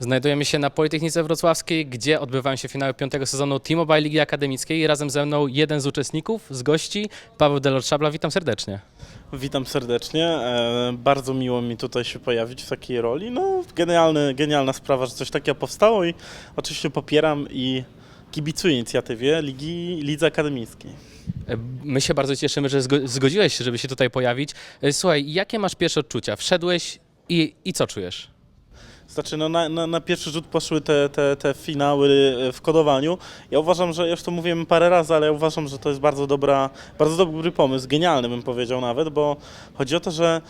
Znajdujemy się na Politechnice Wrocławskiej, gdzie odbywają się finały piątego sezonu T-Mobile Ligi Akademickiej. Razem ze mną jeden z uczestników, z gości, Paweł Delor-Szabla. Witam serdecznie. Witam serdecznie. E, bardzo miło mi tutaj się pojawić w takiej roli. No, genialny, genialna sprawa, że coś takiego powstało i oczywiście popieram i kibicuję inicjatywie Ligi Lidze Akademickiej. E, My się bardzo cieszymy, że zgo- zgodziłeś się, żeby się tutaj pojawić. E, Słuchaj, jakie masz pierwsze odczucia? Wszedłeś i, i co czujesz? Znaczy, no, na, na, na pierwszy rzut poszły te, te, te finały e, w kodowaniu. Ja uważam, że, już to mówiłem parę razy, ale ja uważam, że to jest bardzo dobra, bardzo dobry pomysł, genialny bym powiedział nawet, bo chodzi o to, że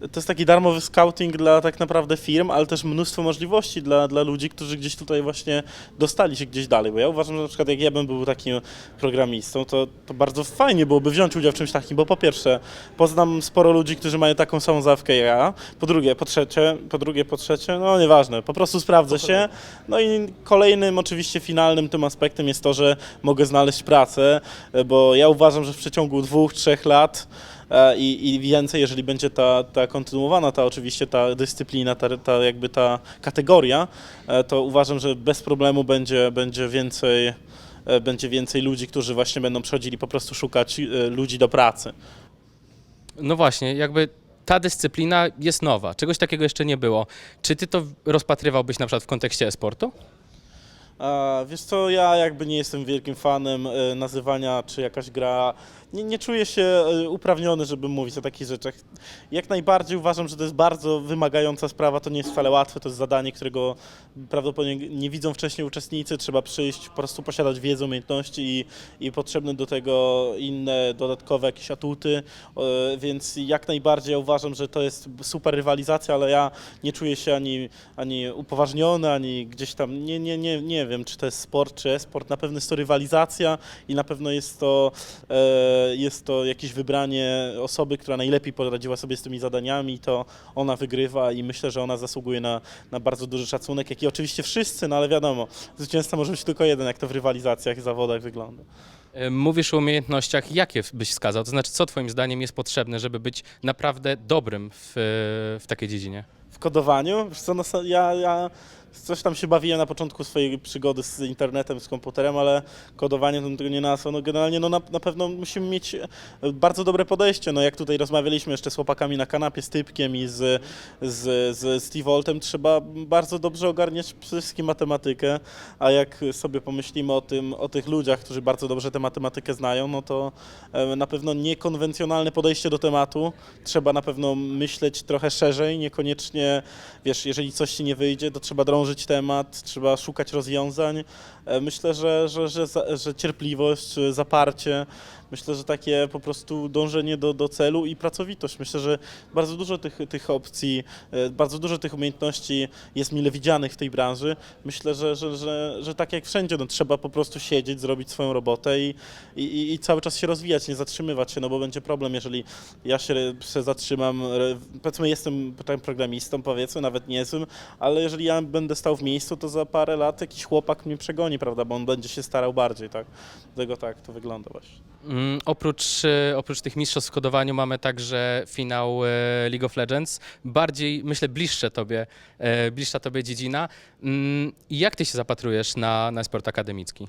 to jest taki darmowy scouting dla tak naprawdę firm, ale też mnóstwo możliwości dla, dla ludzi, którzy gdzieś tutaj właśnie dostali się gdzieś dalej. Bo ja uważam, że na przykład jak ja bym był takim programistą, to, to bardzo fajnie byłoby wziąć udział w czymś takim, bo po pierwsze poznam sporo ludzi, którzy mają taką samą zawkę jak ja, po drugie, po trzecie, po drugie, po trzecie, no nieważne, po prostu sprawdzę się. No i kolejnym oczywiście finalnym tym aspektem jest to, że mogę znaleźć pracę, bo ja uważam, że w przeciągu dwóch, trzech lat i, i więcej, jeżeli będzie ta, ta kontynuowana, ta oczywiście ta dyscyplina, ta, ta jakby ta kategoria, e, to uważam, że bez problemu będzie, będzie więcej e, będzie więcej ludzi, którzy właśnie będą przychodzili po prostu szukać e, ludzi do pracy. No właśnie, jakby ta dyscyplina jest nowa, czegoś takiego jeszcze nie było. Czy ty to rozpatrywałbyś na przykład w kontekście e-sportu? Wiesz co, ja jakby nie jestem wielkim fanem e, nazywania, czy jakaś gra. Nie, nie czuję się e, uprawniony, żeby mówić o takich rzeczach. Jak najbardziej uważam, że to jest bardzo wymagająca sprawa, to nie jest wcale łatwe, to jest zadanie, którego prawdopodobnie nie widzą wcześniej uczestnicy. Trzeba przyjść, po prostu posiadać wiedzę, umiejętności i, i potrzebne do tego inne dodatkowe jakieś atuty, e, więc jak najbardziej uważam, że to jest super rywalizacja, ale ja nie czuję się ani, ani upoważniony, ani gdzieś tam, nie, nie, nie, nie wiem, czy to jest sport, czy e-sport, na pewno jest to rywalizacja i na pewno jest to, e, jest to jakieś wybranie osoby, która najlepiej poradziła sobie z tymi zadaniami, to ona wygrywa i myślę, że ona zasługuje na, na bardzo duży szacunek, jak i oczywiście wszyscy, no ale wiadomo, zwycięzca może być tylko jeden, jak to w rywalizacjach, zawodach wygląda. E, Mówisz o umiejętnościach, jakie byś wskazał? To znaczy, co twoim zdaniem jest potrzebne, żeby być naprawdę dobrym w, w takiej dziedzinie? W kodowaniu. Wiesz co, no, ja, ja coś tam się bawiłem na początku swojej przygody z internetem, z komputerem, ale kodowanie to tego nie nazwał. No generalnie no, na, na pewno musimy mieć e, bardzo dobre podejście. No, jak tutaj rozmawialiśmy jeszcze z chłopakami na kanapie, z Typkiem i z, z, z Steve Voltem, trzeba bardzo dobrze ogarniać przede wszystkim matematykę, a jak sobie pomyślimy o, tym, o tych ludziach, którzy bardzo dobrze tę matematykę znają, no to e, na pewno niekonwencjonalne podejście do tematu. Trzeba na pewno myśleć trochę szerzej, niekoniecznie, wiesz, jeżeli coś ci nie wyjdzie, to trzeba drążyć temat, trzeba szukać rozwiązań. E, Myślę, że, że, że, że cierpliwość, zaparcie, myślę, że takie po prostu dążenie do, do celu i pracowitość. Myślę, że bardzo dużo tych, tych opcji, e, bardzo dużo tych umiejętności jest mile widzianych w tej branży. Myślę, że, że, że, że tak jak wszędzie, no, trzeba po prostu siedzieć, zrobić swoją robotę i, i, i- cały czas się rozwijać, nie zatrzymywać się, no bo będzie problem, jeżeli ja się, zatrzymam, powiedzmy jestem programistą, powiedzmy, nawet niezłym, ale jeżeli ja będę stał w miejscu, to za parę lat jakiś chłopak mnie przegoni, prawda, bo on będzie się starał bardziej, tak? Dlatego tak to wygląda właśnie. Mm, oprócz, e, oprócz tych mistrzostw w kodowaniu mamy także finał e, League of Legends. Bardziej, myślę, bliższe tobie, e, bliższa tobie dziedzina. Mm, Jak ty się zapatrujesz na, na sport akademicki?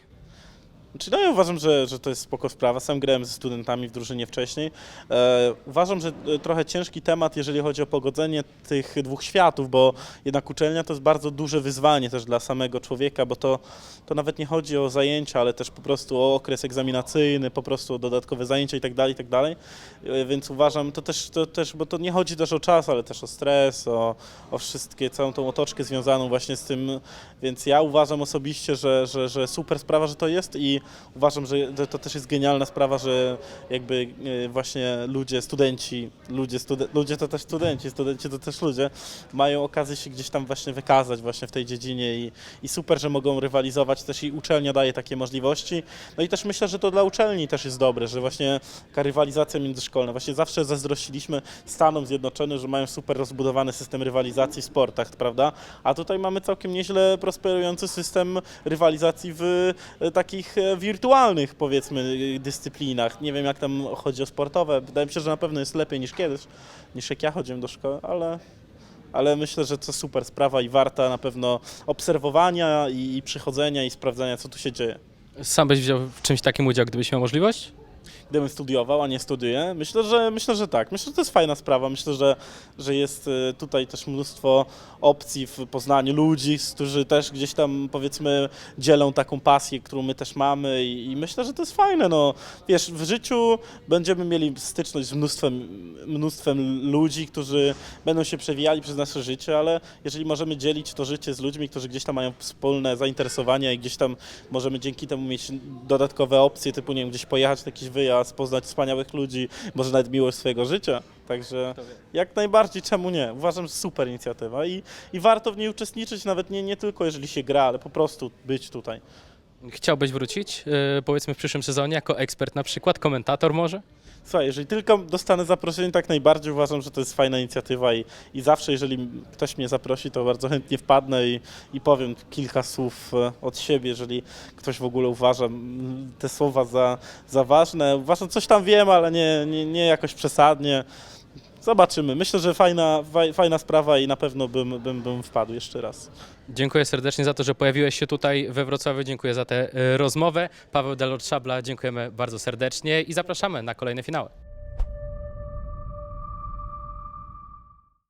Znaczy, no ja uważam, że, że to jest spoko sprawa. Sam grałem ze studentami w drużynie wcześniej. E, uważam, że e, trochę ciężki temat, jeżeli chodzi o pogodzenie tych dwóch światów, bo jednak uczelnia to jest bardzo duże wyzwanie też dla samego człowieka, bo to, to nawet nie chodzi o zajęcia, ale też po prostu o okres egzaminacyjny, po prostu o dodatkowe zajęcia i tak dalej, i tak dalej. E, Więc uważam, to też, to też, bo to nie chodzi też o czas, ale też o stres, o, o wszystkie, całą tą otoczkę związaną właśnie z tym, więc ja uważam osobiście, że, że, że super sprawa, że to jest i uważam, że to też jest genialna sprawa, że jakby e, właśnie ludzie, studenci, ludzie, studen- ludzie to też studenci, studenci to też ludzie, mają okazję się gdzieś tam właśnie wykazać właśnie w tej dziedzinie i, i super, że mogą rywalizować też i uczelnia daje takie możliwości. No i też myślę, że to dla uczelni też jest dobre, że właśnie taka rywalizacja międzyszkolna. Właśnie zawsze zazdrościliśmy Stanom Zjednoczonym, że mają super rozbudowany system rywalizacji w sportach, prawda? A tutaj mamy całkiem nieźle prosperujący system rywalizacji w e, takich e, wirtualnych, powiedzmy, dyscyplinach. Nie wiem, jak tam chodzi o sportowe. Wydaje mi się, że na pewno jest lepiej niż kiedyś, niż jak ja chodziłem do szkoły, ale, ale myślę, że to super sprawa i warta na pewno obserwowania i, i przychodzenia i sprawdzania, co tu się dzieje. Sam byś wziął w czymś takim udział, gdybyś miał możliwość? Gdybym studiował, a nie studiuję, myślę, że myślę, że tak. Myślę, że to jest fajna sprawa. Myślę, że, że jest y, tutaj też mnóstwo opcji w Poznaniu, ludzi, którzy też gdzieś tam powiedzmy dzielą taką pasję, którą my też mamy i, i myślę, że to jest fajne. No, wiesz, w życiu będziemy mieli styczność z mnóstwem, mnóstwem ludzi, którzy będą się przewijali przez nasze życie, ale jeżeli możemy dzielić to życie z ludźmi, którzy gdzieś tam mają wspólne zainteresowania i gdzieś tam możemy dzięki temu mieć dodatkowe opcje, typu nie wiem, gdzieś pojechać na jakiś wyjazd, poznać wspaniałych ludzi, może nawet miłość swojego życia. Także jak najbardziej, czemu nie? Uważam, że super inicjatywa i, i warto w niej uczestniczyć, nawet nie, nie tylko jeżeli się gra, ale po prostu być tutaj. Chciałbyś wrócić, e, powiedzmy w przyszłym sezonie, jako ekspert na przykład, komentator może? Słuchaj, jeżeli tylko dostanę zaproszenie, tak najbardziej uważam, że to jest fajna inicjatywa i, i zawsze, jeżeli ktoś mnie zaprosi, to bardzo chętnie wpadnę i, i powiem kilka słów e, od siebie, jeżeli ktoś w ogóle uważa te słowa za, za ważne. Uważam, coś tam wiem, ale nie, nie, nie jakoś przesadnie. Zobaczymy. Myślę, że fajna, faj- fajna sprawa i na pewno bym, bym, bym wpadł jeszcze raz. Dziękuję serdecznie za to, że pojawiłeś się tutaj we Wrocławiu. Dziękuję za tę e, rozmowę. Paweł Delort-Szabla, dziękujemy bardzo serdecznie i zapraszamy na kolejne finały.